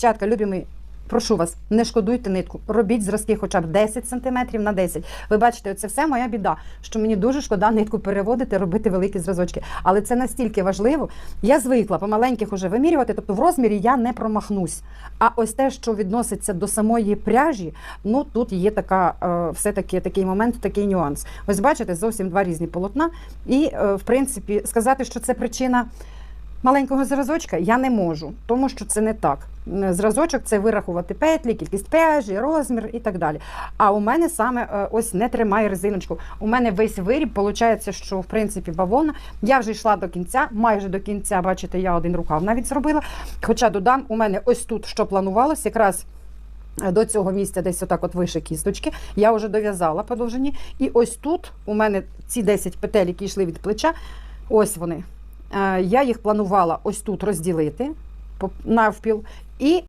Дівчатка, любі мої, прошу вас, не шкодуйте нитку. Робіть зразки хоча б 10 см на 10. Ви бачите, це все моя біда, що мені дуже шкода нитку переводити, робити великі зразочки. Але це настільки важливо. Я звикла по маленьких уже вимірювати, тобто в розмірі я не промахнусь. А ось те, що відноситься до самої пряжі, ну тут є така, е, все-таки такий момент, такий нюанс. Ось бачите, зовсім два різні полотна. І, е, в принципі, сказати, що це причина. Маленького зразочка я не можу, тому що це не так. Зразочок це вирахувати петлі, кількість пряжі, розмір і так далі. А у мене саме е, ось не тримає резиночку. У мене весь виріб, виходить, що в принципі бавовна. Я вже йшла до кінця, майже до кінця, бачите, я один рукав навіть зробила. Хоча додам, у мене ось тут що планувалось, якраз. е, До цього місця десь отак от вище кісточки. Я вже дов'язала по довжині. І ось тут у мене ці 10 петель, які йшли від плеча, ось вони. Е, Я їх планувала ось тут розділити навпіл і